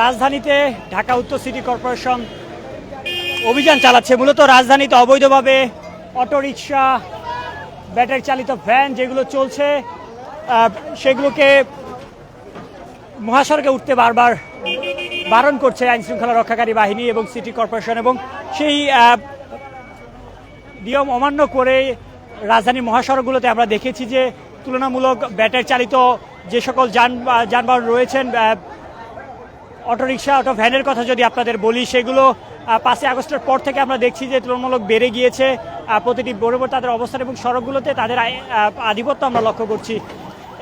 রাজধানীতে ঢাকা উত্তর city corporation অভিযান চালাচ্ছে। মূলত রাজধানীতে অবৈধভাবে অটোরিকশা, ব্যাটারি চালিত ভ্যান যেগুলো চলছে সেগুলোকে মহাসড়কে উঠতে বারবার বারণ করছে আইন শৃঙ্খলা রক্ষাকারী বাহিনী এবং সিটি কর্পোরেশন এবং সেই নিয়ম অমান্য করে রাজধানীর মহাসড়কগুলোতে আমরা দেখেছি যে তুলনামূলক ব্যাটারি চালিত যে সকল যান যানবাহন রয়েছেন অটোরিকশা, অটো ভ্যানের কথা যদি আপনাদের বলি, সেগুলো পাঁচই আগস্টের পর থেকে আমরা দেখছি যে তুলনামূলক বেড়ে গিয়েছে। প্রতিটি বরাবর তাদের অবস্থান এবং সড়কগুলোতে তাদের আধিপত্য আমরা লক্ষ্য করছি।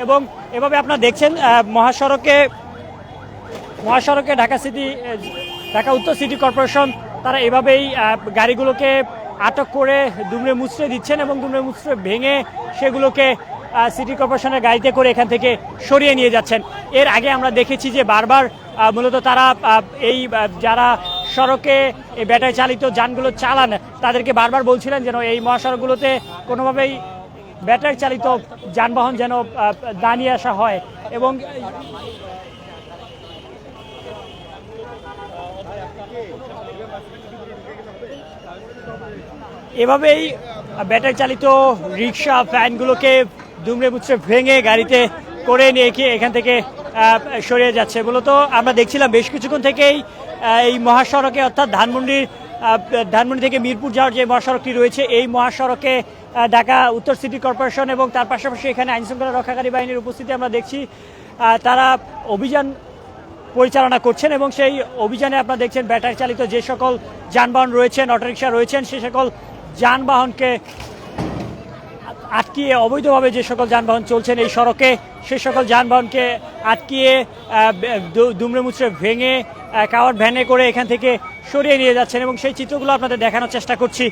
এবং এভাবে আপনারা দেখছেন মহাসড়কে মহাসড়কে ঢাকা সিটি ঢাকা উত্তর সিটি কর্পোরেশন, তারা এভাবেই গাড়িগুলোকে আটক করে দুমড়ে মুচড়ে দিচ্ছেন এবং দুমড়ে মুচড়ে ভেঙে সেগুলোকে সিটি কর্পোরেশনের গাড়িতে করে এখান থেকে সরিয়ে নিয়ে যাচ্ছেন। এর আগে আমরা দেখেছি যে বারবার মূলত তারা এই যারা সড়কে এই ব্যাটারি চালিত যানগুলো চালান, তাদেরকে বারবার বলছিলেন যেন এই মহাসড়কগুলোতে কোনোভাবেই ব্যাটারি চালিত যানবাহন যেন দাঁড়িয়ে আসা হয়। এবং এভাবেই ব্যাটারি চালিত রিক্সা, ভ্যানগুলোকে দুমড়ে মুচড়ে ভেঙে গাড়িতে করে নিয়ে এখান থেকে সরিয়ে যাচ্ছে। মূলত আমরা দেখছিলাম বেশ কিছুক্ষণ থেকেই এই মহাসড়কে, অর্থাৎ ধানমন্ডির ধানমন্ডি থেকে মিরপুর যাওয়ার যে মহাসড়কটি রয়েছে, এই মহাসড়কে ঢাকা উত্তর সিটি কর্পোরেশন এবং তার পাশাপাশি এখানে আইনশৃঙ্খলা রক্ষাকারী বাহিনীর উপস্থিতি আমরা দেখছি। তারা অভিযান পরিচালনা করছেন এবং সেই অভিযানে আপনারা দেখছেন ব্যাটারি চালিত যে সকল যানবাহন রয়েছেন, অটোরিকশা রয়েছেন, সে সকল যানবাহনকে আটকিয়ে, অবৈধভাবে যে সকল যানবাহন চলছেন এই সড়কে, সে সকল যানবাহনকে আটকিয়ে দুমড়ে মুচড়ে ভেঙে কাওয়ার ভ্যানে করে এখান থেকে সরিয়ে নিয়ে যাচ্ছেন এবং সেই চিত্রগুলো আপনাদের দেখানোর চেষ্টা করছি।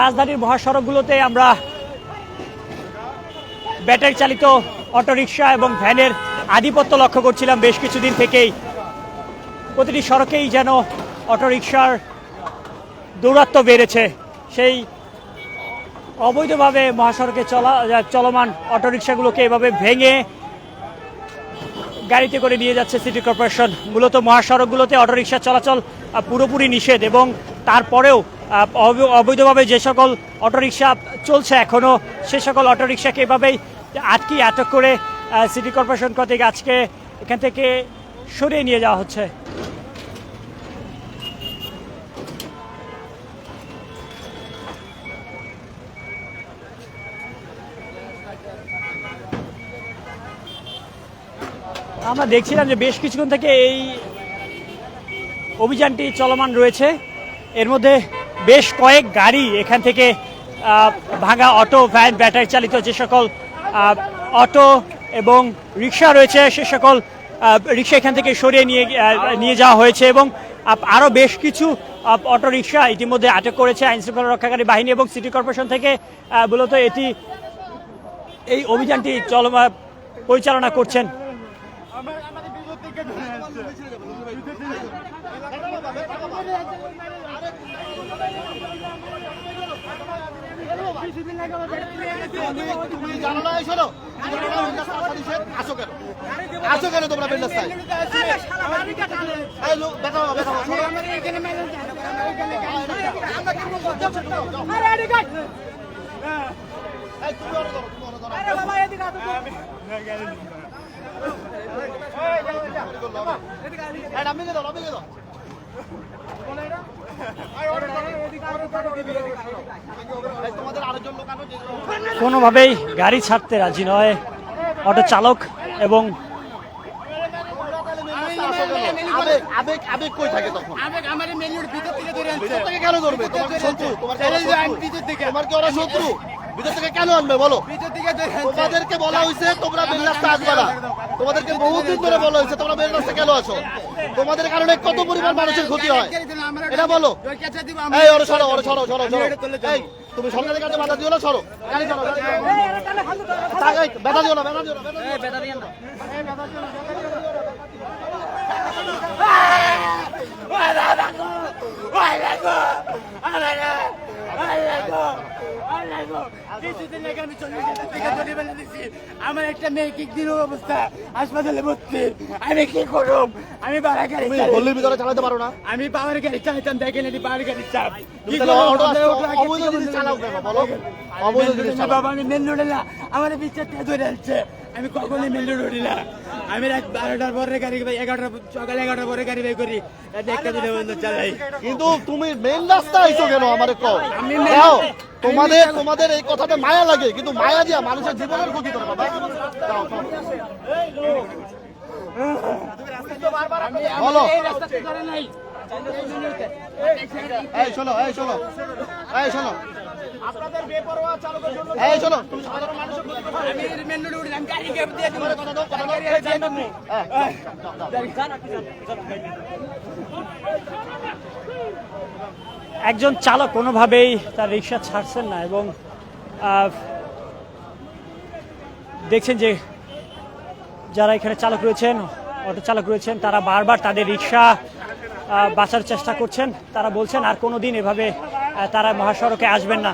রাজধানীর মহাসড়কগুলোতে আমরা ব্যাটারি চালিত অটোরিকশা এবং ভ্যানের আধিপত্য লক্ষ্য করছিলাম বেশ কিছুদিন থেকেই। প্রতিটি সড়কেই যেন অটোরিকশার দৌরাত্ম্য বেড়েছে। সেই অবৈধভাবে মহাসড়কে চলা, চলমান অটোরিকশাগুলোকে এভাবে ভেঙে গাড়িতে করে নিয়ে যাচ্ছে সিটি কর্পোরেশন। মূলত মহাসড়কগুলোতে অটোরিকশা চলাচল পুরোপুরি নিষেধ এবং তারপরেও অবৈধভাবে যে সকল অটোরিকশা চলছে এখনও সে সকল অটোরিকশাকে এভাবেই আটকে, আটক করে সিটি কর্পোরেশন কর্তৃক আজকে এখান থেকে সরিয়ে নিয়ে যাওয়া হচ্ছে। আমরা দেখছিলাম যে বেশ কিছুক্ষণ থেকে এই অভিযানটি চলমান রয়েছে। এর মধ্যে বেশ কয়েক গাড়ি এখান থেকে ভাঙা অটো, ভ্যান, ব্যাটারি চালিত যে সকল অটো এবং রিক্সা রয়েছে, সে সকল রিক্সা এখান থেকে সরিয়ে নিয়ে নিয়ে যাওয়া হয়েছে এবং আরও বেশ কিছু অটো রিক্সা ইতিমধ্যে আটক করেছে আইন শৃঙ্খলা রক্ষাকারী বাহিনী এবং সিটি কর্পোরেশন থেকে মূলত এটি, এই অভিযানটি চলমান পরিচালনা করছেন। তুমি জানো না না বিন্দাস আসা কেন? আসো কেন তোমরা তুমি ওরে ধরো এই নামিয়ে দাও নামিয়ে দাও। কোনোভাবেই গাড়ি ছাড়তে রাজি নয় অটো চালক এবং আবেগ আবেগ আবেগ কই থাকে তখন? আবেগ আমার মেনুর ভিতর থেকে ধরে আনছে কেন ধরবে তোমার শত্রু? তোমার কি ওরা শত্রু? ভিতর থেকে কেন আনবে বলো? তোমাদেরকে বলা হয়েছে তোমরা রাস্তা আসবে না। তোমাদেরকে বহুদিন ধরে বলা হয়েছে তোমরা রাস্তা কেন আছো তোমাদের কারণে কত পরিমাণ মানুষের ক্ষতি হয়। এটা বলো। এই ওরে সরো ওরে সরো সরো সরো। এই তুমি সরকারের কাছে বাধা দিও না সরো। গাড়ি সরো গাড়ি সরো। তাকাই, ব্যথা দিও না ব্যথা দিও না ব্যথা দিও না। কিছুদিন আগে আমি দিছি। আমার একটা মেয়ে কি অবস্থা? হাসপাতালে ভর্তি। আমি কি করব আমি বাড়া গাড়ি তুমি ভিতরে চালাতে পারো না। আমি পাওয়ার গাড়ি দেখেন এটি পাওয়ার গাড়ি চাপ। কি করব? অবৈধ চালাও কেন? বলো? অবৈধ চালাও। বাবা আমি মেন রোডে না। আমার বিচার তেজ হয়ে যাচ্ছে আমি কখনোই মেন রোড উঠি না। আমি রাত বারোটার পরে গাড়ি এগারোটা সকাল এগারোটার পরে গাড়ি বাই করি। একটা দিনে বন্ধ চালাই। কিন্তু তুমি মেন রাস্তা আইছো কেন আমারে কও? আমি তোমাদের তোমাদের এই কথাতে মায়া লাগে কিন্তু মায়া দিয়া মানুষের জীবনের ক্ষতি করে বাবা। বলো। এই রাস্তাতে ধরে নাই এই শোনো। এই শোনো। এই শোনো। এই শোনো সাধারণ মানুষের ক্ষতি করো। আমি মেন রোডে উঠি আমি গাড়ি গ্যাপ দিয়ে দেবো কথা দাও, কথা দিয়ে দেবো হ্যাঁ। একজন চালক কোনোভাবেই তার রিক্সা ছাড়ছেন না এবং দেখছেন যে যারা এখানে চালক রয়েছেন, অটো চালক রয়েছেন, তারা বারবার তাদের রিক্সা বাঁচার চেষ্টা করছেন। তারা বলছেন, আর কোনো দিন এভাবে তারা মহাসড়কে আসবেন না।